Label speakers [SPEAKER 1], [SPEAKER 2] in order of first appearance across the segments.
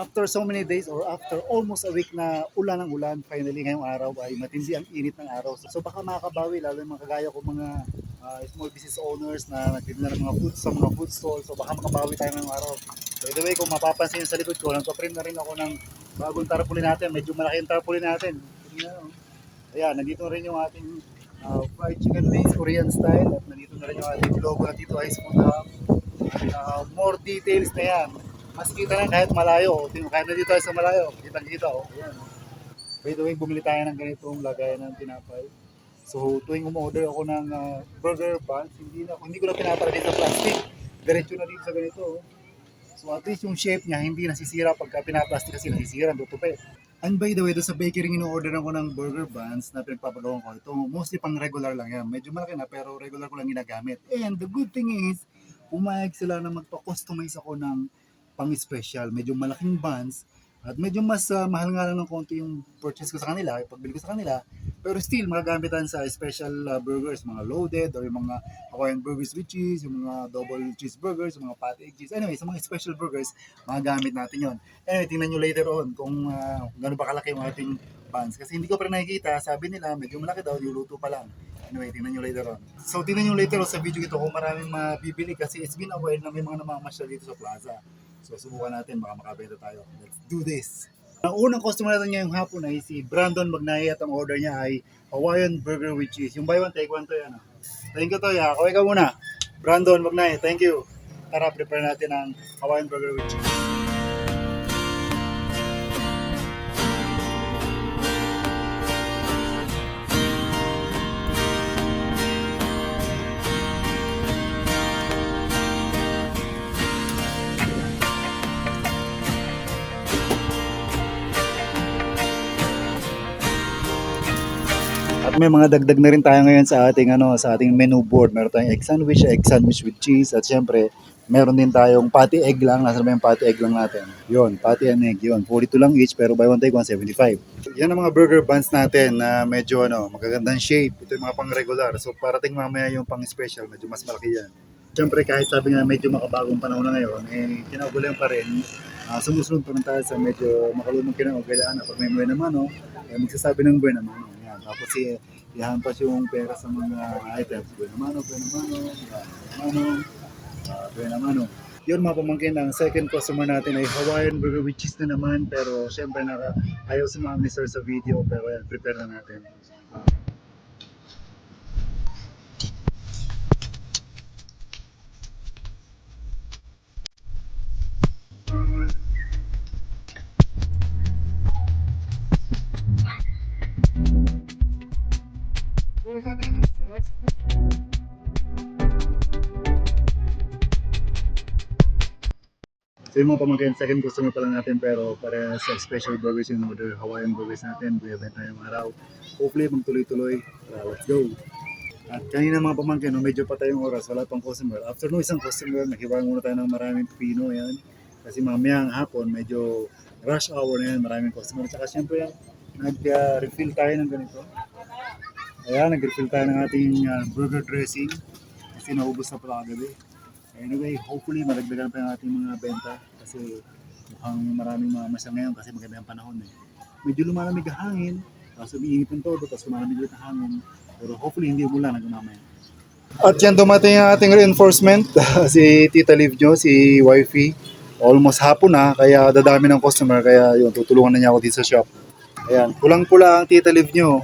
[SPEAKER 1] after so many days or after almost a week na ulan ng ulan, finally ngayong araw ay matindi ang init ng araw. So baka makakabawi, lalo yung mga kagaya ko mga ah, small business owners na nagtitinda ng mga food sa mga food stall. So baka makabawi tayo ngayong araw. By the way, kung mapapansin sa likod ko, nagpa-print na rin ako ng bagong tarpaulin natin. Medyo malaki yung tarpaulin natin. Ayan, nandito rin yung ating ah, fried chicken wings, Korean style. At nandito na rin yung ating logo na dito ay Food Hub. At ah, more details na yan. Mas kita na kahit malayo. Kahit nandito tayo sa malayo, kitang kita. Oh. Ayan. By the way, bumili tayo ng ganitong lagayan ng tinapay. So, tuwing umorder ako ng ah, burger buns, hindi na hindi ko na pinapalit sa plastic. Diretso na dito sa ganito. oh. So, at least yung shape niya, hindi nasisira pagka pinaplastic kasi nasisira, tutupi. And by the way, doon sa bakery, in-order ko ng burger buns na pinagpapagawa ko. Ito, mostly pang regular lang yan. Medyo malaki na, pero regular ko lang ginagamit. And the good thing is, pumayag sila na magpa-customize ako ng pang-special. Medyo malaking buns. At medyo mas ah, mahal nga lang ng konti yung purchase ko sa kanila, yung pagbili ko sa kanila. Pero still, magagamitan sa special ah, burgers, mga loaded, or yung mga Hawaiian burgers with cheese, yung mga double cheeseburgers, yung mga patty egg cheese. Anyway, sa mga special burgers, magagamit natin yon. Anyway, tingnan nyo later on kung uh, gano'n ba kalaki yung ating buns. Kasi hindi ko pa nakikita, sabi nila, medyo malaki daw, niluto pa lang. Anyway, tingnan nyo later on. So, tingnan nyo later on sa video ito kung maraming mabibili kasi it's been a while na may mga namamasyal dito sa plaza. So, subukan natin, baka makabenta tayo. Let's do this! Ang unang customer natin ngayong hapon ay si Brandon Magnay at ang order niya ay Hawaiian Burger with Cheese. Yung buy one, take one to yan. ah. Thank you to ya. Kaway ka muna. Brandon Magnay, thank you. Tara, prepare natin ang Hawaiian Burger with Cheese. At may mga dagdag na rin tayo ngayon sa ating ano sa ating menu board. Meron tayong egg sandwich, egg sandwich with cheese at syempre meron din tayong patty egg lang. Nasaan ba yung patty egg lang natin? Yon, patty and egg. Yon, 42 lang each pero buy one take 175. Yan ang mga burger buns natin na medyo ano, magagandang shape. Ito yung mga pang regular. So parating mamaya yung pang special, medyo mas malaki yan. Siyempre kahit sabi nga medyo makabagong panahon na ngayon, eh kinagulan pa rin. Ah, sumusunod pa rin tayo sa medyo makalunong kinakagailangan na pag may buwan naman, no, eh, magsasabi ng buwan naman. No? Tapos eh, ihampas yung pera sa mga items. Buwan naman, buwan naman, buwan naman, buwan naman. Yun mga pamangkin, ang second customer natin ay Hawaiian Burger with cheese na naman. Pero syempre naka, ayaw si Ma'am ni Sir sa video. Pero yan, prepare na natin. So yung mga pamangkin, second customer pa lang natin pero para sa special burgers yung order, Hawaiian burgers natin, buyabay tayong araw. Hopefully magtuloy-tuloy. Tara, let's go! At kanina mga pamangkin, no, medyo pa tayong oras, wala pang customer. After no isang customer, nakiwang muna tayo ng maraming pino yan. Kasi mamaya ang hapon, medyo rush hour na yan, maraming customer. Tsaka syempre, nag-refill tayo ng ganito. Ayan, nag-refill tayo ng ating ah, burger dressing. Kasi naubos na pala kagabi. Anyway, hopefully madagdagan pa yung ating mga benta kasi mukhang maraming mga masya ngayon kasi maganda ang panahon eh. Medyo lumalamig ang hangin, tapos umiinit ang todo, tapos lumalamig ulit ang hangin. Pero hopefully hindi umulan hanggang mamaya. At yan dumating ang ating reinforcement, si Tita Liv nyo, si Wifey. Almost hapon na, kaya dadami ng customer, kaya yun, tutulungan na niya ako dito sa shop. Ayan, pulang-pula ang Tita Liv nyo.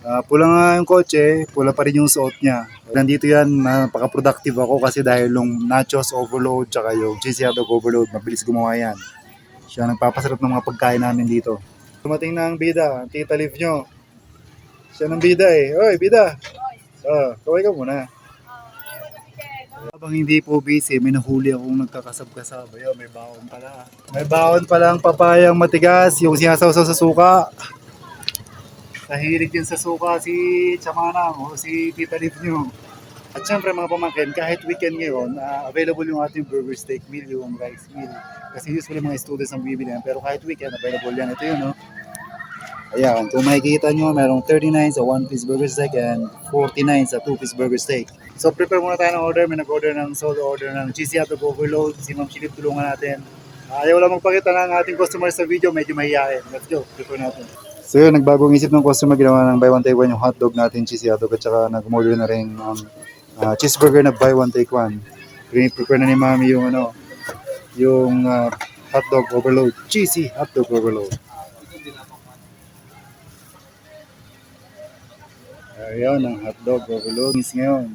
[SPEAKER 1] Ah, pula nga yung kotse, pula pa rin yung suot niya. Nandito yan, napaka-productive ako kasi dahil yung nachos overload tsaka yung cheesy hotdog overload, mabilis gumawa yan. Siya nagpapasarap ng mga pagkain namin dito. Tumating na ang bida, ang tita Liv nyo. Siya ng bida eh. Oy, bida! Ah, kaway ka muna. Habang hindi po busy, may nahuli akong nagkakasab-kasab. Ayun, may baon pala. May baon pala ang papayang matigas, yung sinasawsaw sa suka. Nahilig din sa suka si Chamanang o si Tita Liv nyo. At syempre mga pamangkin, kahit weekend ngayon, ah, available yung ating burger steak meal, yung rice meal. Kasi usually mga students ang bibili yan. Pero kahit weekend, available yan. Ito yun, no? Ayan, kung makikita nyo, merong 39 sa 1 piece burger steak and 49 sa 2 piece burger steak. So prepare muna tayo ng order. May nag-order ng solo order ng cheesy hotdog overload. Si Ma'am Chilip tulungan natin. Ayaw lang magpakita ng ating customer sa video, medyo mahihayin. Let's go, prepare natin. So yun, nagbagong isip ng customer, ginawa ng buy one take one yung hotdog natin, cheesy hotdog, at saka nag-order na rin ang ah, cheeseburger na buy one take one. Prepare na ni mami yung ano, yung ah, hotdog overload, cheesy hotdog overload. Ayan, ang hotdog overload. Ngayon.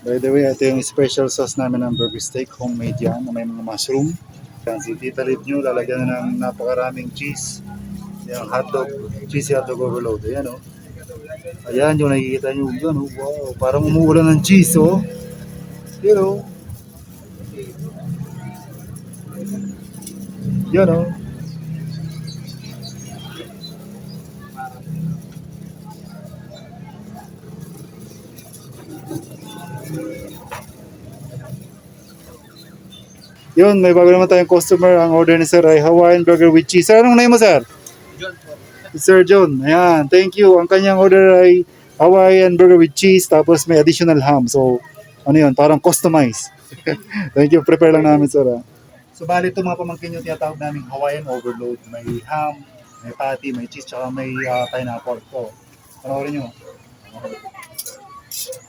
[SPEAKER 1] By the way, ito yung special sauce namin ng burger steak. Homemade yan, na may mga mushroom. Yan, si Tita nyo, lalagyan na ng napakaraming cheese. Yan, hotdog, cheesy hotdog overload. Ayan, oh. Ayan, yung nakikita nyo. Yan, oh. Wow, parang umuulan ng cheese, oh. Yan, oh. Yan, oh. Yun, may bago naman tayong customer. Ang order ni Sir ay Hawaiian Burger with cheese. Sir, anong name mo, Sir? Sir John. Ayan, thank you. Ang kanyang order ay Hawaiian Burger with cheese tapos may additional ham. So, ano yun, parang customized. thank you. Prepare lang namin, Sir. ah. So, bali ito mga pamangkin yung tinatawag namin Hawaiian Overload. May ham, may patty, may cheese, tsaka may ah, pineapple. So, panoorin nyo.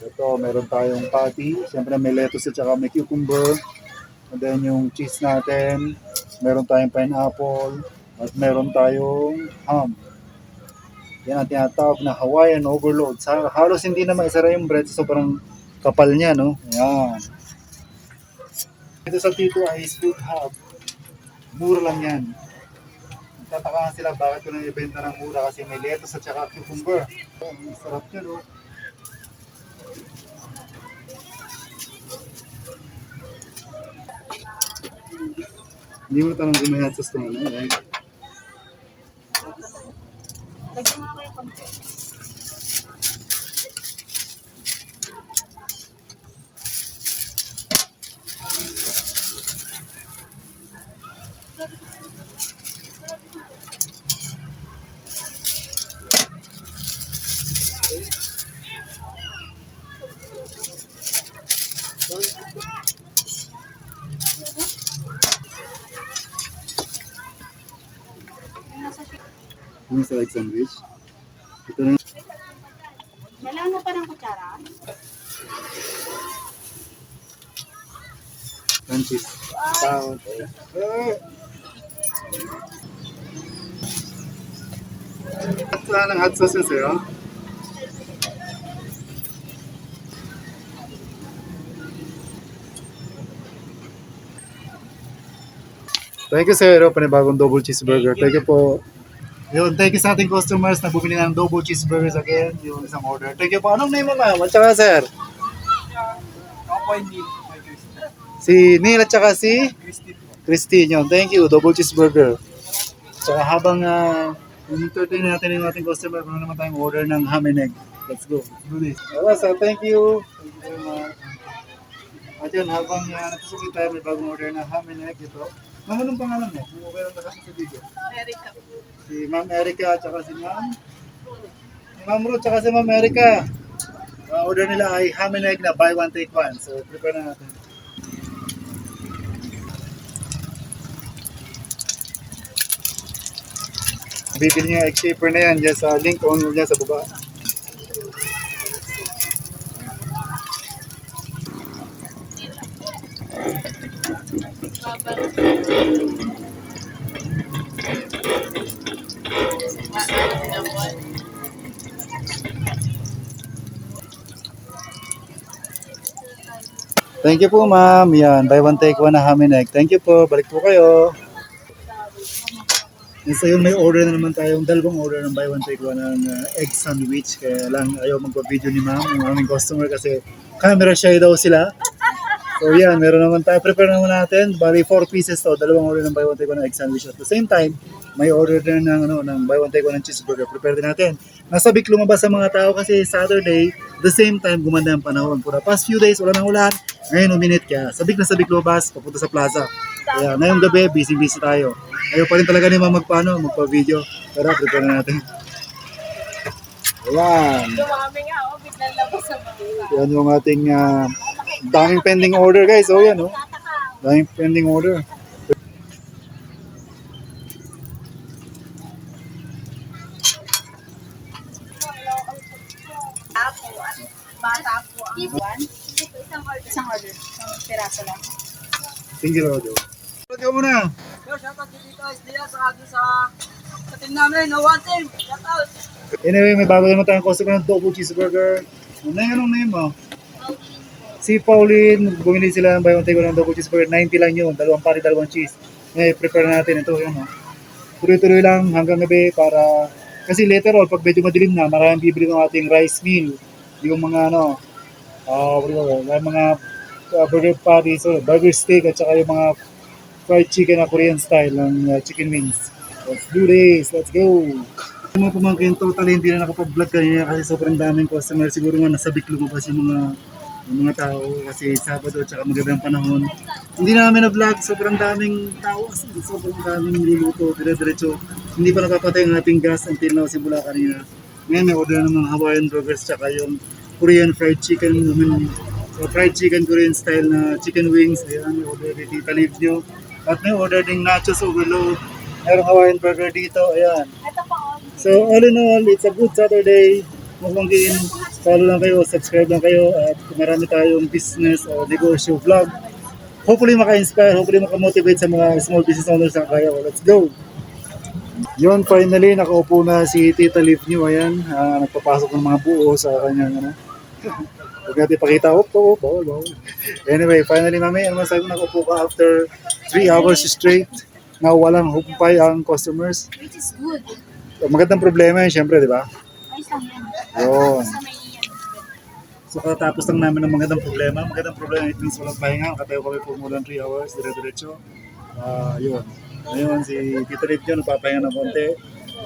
[SPEAKER 1] Ito, meron tayong patty. Siyempre may lettuce at saka may cucumber. And then yung cheese natin, meron tayong pineapple, at meron tayong ham. Yan ang tinatawag na Hawaiian overload. Sa, halos hindi na maisara yung bread, sobrang kapal niya, no? Yan. Ito sa Tito Ice Food Hub, mura lang yan. Tataka sila bakit ko nang ng mura kasi may lettuce at saka cucumber. Ang sarap niya, no? Hindi mo tanong stone, no? Right? Yung sa like sandwich. Ito na
[SPEAKER 2] Kailangan mo pa ng kutsara?
[SPEAKER 1] Tao. Eh. At wala ng hot sauce yun, sir, oh. Thank you, sir. Oh, panibagong double cheeseburger. Thank you po. Yun, thank you sa ating customers na bumili ng double cheeseburgers again. Yung isang order. Thank you po. Anong name mo, ma'am? At saka, sir? Si Neil at saka si
[SPEAKER 3] Christine.
[SPEAKER 1] Yun, thank you. Double cheeseburger. Tsaka habang uh, entertain natin yung ating customer, kung naman tayong order ng ham and egg. Let's go. Let's do this. Alright, so thank you. Thank you very much. At yun, habang uh, natusukit tayo, may bagong order na ham and egg ito. Ma'am, anong pangalan mo? Kung okay lang sa video?
[SPEAKER 2] Erika.
[SPEAKER 1] Si Ma'am Erica at saka si Ma'am si Ma'am Ruth at si Ma'am Erica. Ang order nila ay ham and egg na buy one take one. So prepare na natin. Bibili niya egg shaper na yan dyan sa link on dyan sa baba. Thank you po ma'am. Yan, buy one take one na ham and egg. Thank you po. Balik po kayo. And so yun, may order na naman tayong dalawang order ng buy one take one ng uh, egg sandwich. Kaya lang ayaw magpa-video ni ma'am, yung aming customer kasi camera shy daw sila. So yan, meron naman tayo. Prepare naman natin. Bali, 4 pieces to. Dalawang order ng buy one take one egg sandwich. At the same time, may order din ng, ano, ng buy one take one ng cheeseburger. Prepare din natin. Nasabik lumabas sa mga tao kasi Saturday, the same time gumanda ang panahon. For the past few days, wala nang ulan. Ngayon, uminit kaya. Sabik na sabik lumabas, papunta sa plaza. Kaya ngayong gabi, busy-busy tayo. Ayaw pa rin talaga ni Ma'am magpaano, magpa-video. Tara, prepare na natin. Ayan.
[SPEAKER 2] Dumami nga, oh. Biglang labas sa mga.
[SPEAKER 1] Yan yung ating ah, daming pending order guys. Oh yan oh. Daming pending order. Bata po ang buwan. Isang order.
[SPEAKER 2] Isang piraso lang.
[SPEAKER 1] Single order. Shoutout ka muna.
[SPEAKER 3] Yo, shoutout kay Tito Isdia sa atin sa sa team namin. No one team. Shoutout.
[SPEAKER 1] Anyway, may bago naman tayong customer ng double cheeseburger. Ano yung anong name mo? Si Pauline, bumili sila ng buy one take one double cheeseburger. 90 lang yun. Dalawang pari, dalawang cheese. Ngayon, prepare natin ito. Yun, no? Tuloy-tuloy lang hanggang gabi para... Kasi later on, pag medyo madilim na, maraming bibili ng ating rice meal. Yung mga ano, it? Yung mga ah, burger patties, or burger steak, at saka yung mga fried chicken na Korean style ng ah, chicken wings. Let's do this. Let's go. Yung mga pamangkin, totally hindi na nakapag-vlog kanina kasi sobrang daming customer. Siguro nga nasa big lumabas yung mga yung mga tao kasi Sabado at saka magandang panahon. Hindi na namin na-vlog, sobrang daming tao. as in, Sobrang daming niluluto, dire-diretso. Hindi pa napapatay ang ating gas until now simula kanina. Ngayon may order ng mga Hawaiian burgers tsaka yung Korean fried chicken. I mean, so fried chicken Korean style na chicken wings. Ayan, may order ni Tita Liv nyo. At may order ding nachos overload. Mayroong Hawaiian burger dito. Ayan. So all in all, it's a good Saturday. Mukbangin, follow lang kayo, subscribe lang kayo at marami tayong business o negosyo vlog. Hopefully maka-inspire, hopefully maka-motivate sa mga small business owners na kaya. Let's go! Yun, finally, nakaupo na si Tita Liv New. Ayan, ah, nagpapasok ng mga buo sa kanyang ano. Huwag natin ipakita. Oh, oh, bawal, bawal. Anyway, finally, mami, ano masabi mo nakaupo ka after 3 hours straight na walang humpay ang customers.
[SPEAKER 2] Which is good.
[SPEAKER 1] Magandang problema yun, syempre, di ba?
[SPEAKER 2] Lang.
[SPEAKER 1] Yun. So katapos lang namin ng magandang problema. Magandang problema, it means walang pahinga. Katayo kami more than 3 hours, dire-diretso. Ah, yun. Ngayon, si Tito Rip yun, nagpapahinga ng konti.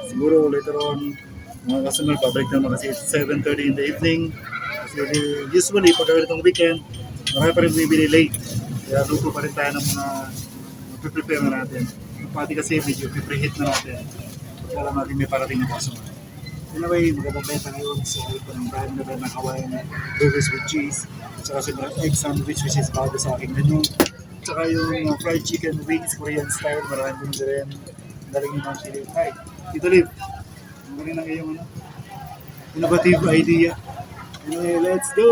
[SPEAKER 1] Siguro later on, mga customer, pabalik naman kasi it's 7.30 in the evening. Kasi usually, pag itong weekend, marami pa rin bumibili late. Kaya luto pa rin tayo ng mga prepare na natin. Pati kasi medyo preheat na natin. Kaya alam natin may parating na customer. Anyway, magandang benta ngayon. So, ito ng brand na ng Hawaiian burgers with cheese. At saka siguro egg sandwich which is bago sa aking menu. At saka yung uh, fried chicken wings, Korean style. Maraming din rin. Galing yung mga chili. Hi, Tito Liv. Ang galing ng iyong ano, innovative idea. Anyway, let's go!